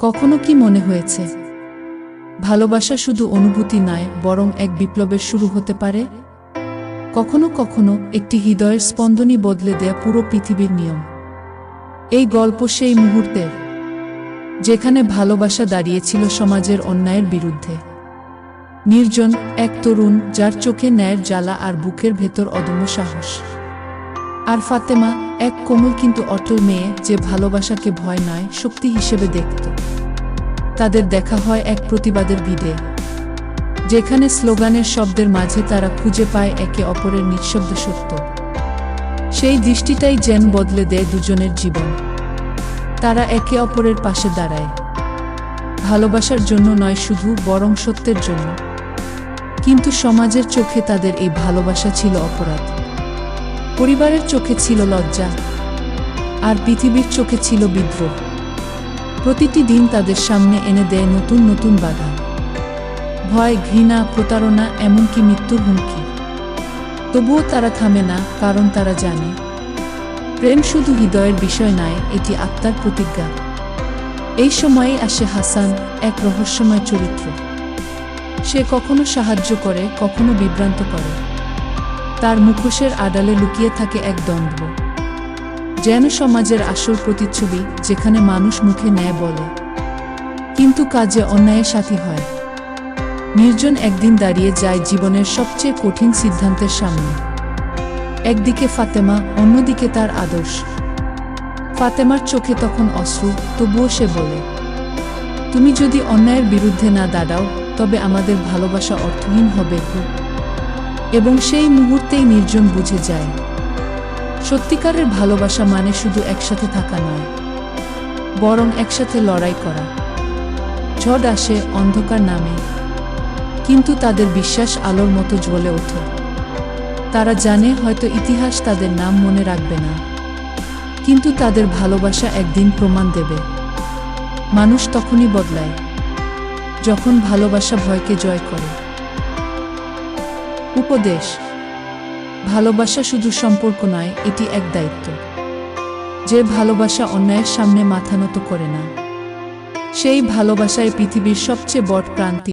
কখনো কি মনে হয়েছে? ভালোবাসা শুধু অনুভূতি নয়, বরং এক বিপ্লবের শুরু হতে পারে। কখনো কখনো একটি হৃদয়ের স্পন্দনই বদলে দেয়া পুরো পৃথিবীর নিয়ম। এই গল্প সেই মুহূর্তের, যেখানে ভালোবাসা দাঁড়িয়েছিল সমাজের অন্যায়ের বিরুদ্ধে। নির্জন, এক তরুণ, যার চোখে ন্যায়ের জ্বালা আর বুকের ভেতর অদম্য সাহস। আর ফাতেমা এক কোমল কিন্তু অটল মেয়ে যে ভালোবাসাকে ভয় নয় শক্তি হিসেবে দেখত। তাদের দেখা হয় এক প্রতিবাদের ভিড়ে যেখানে স্লোগানের শব্দের মাঝে তারা খুঁজে পায় একে অপরের নিঃশব্দ সত্য। সেই দৃষ্টিটাই যেন বদলে দেয় দুজনের জীবন। তারা একে অপরের পাশে দাঁড়ায়। ভালোবাসার জন্য নয় শুধু, বরং সত্যের জন্য। কিন্তু সমাজের চোখে তাদের এই ভালোবাসা ছিল অপরাধ। পরিবারের চোখে ছিল লজ্জা, আর পৃথিবীর চোখে ছিল বিদ্রোহ। প্রতিটি দিন তাদের সামনে এনে দেয় নতুন নতুন বাধা। ভয়, ঘৃণা, প্রতারণা, এমনকি মৃত্যুর হুমকি। তবুও তারা থামে না, কারণ তারা জানে, প্রেম শুধু হৃদয়ের বিষয় নয়, এটি আত্মার প্রতিজ্ঞা। এই সময়ে আসে হাসান, এক রহস্যময় চরিত্র। সে কখনো সাহায্য করে, কখনো বিভ্রান্ত করে। তার মুখোশের আড়ালে লুকিয়ে থাকে এক দ্বন্দ্ব যেন সমাজের আসল প্রতিচ্ছবি যেখানে মানুষ মুখে ন্যায় বলে। কিন্তু কাজে অন্যায়ের সাথী হয়। নির্জন একদিন দাঁড়িয়ে যায় জীবনের সবচেয়ে কঠিন সিদ্ধান্তের সামনে। একদিকে ফাতেমা, অন্যদিকে তার আদর্শ। ফাতেমার চোখে তখন অশ্রু, তবুও সে বলে, তুমি যদি অন্যায়ের বিরুদ্ধে না দাঁড়াও, তবে আমাদের ভালোবাসা অর্থহীন হবে। এবং সেই মুহূর্তেই নির্জন বুঝে যায়। সত্যিকারের ভালোবাসা মানে শুধু একসাথে থাকা নয়, বরং একসাথে লড়াই করা। ঝড় আসে অন্ধকার নামে, কিন্তু তাদের বিশ্বাস আলোর মতো জ্বলে ওঠে। তারা জানে হয়তো ইতিহাস তাদের নাম মনে রাখবে না, কিন্তু তাদের ভালোবাসা একদিন প্রমাণ দেবে। মানুষ তখনই বদলায়, যখন ভালোবাসা ভয়কে জয় করে। উপদেশ। ভালোবাসা শুধু সম্পর্ক নয়, এটি এক দায়িত্ব। যে ভালোবাসা অন্যায়ের সামনে মাথা নত করে না, সেই ভালোবাসায় পৃথিবীর সবচেয়ে বড় প্রান্তি।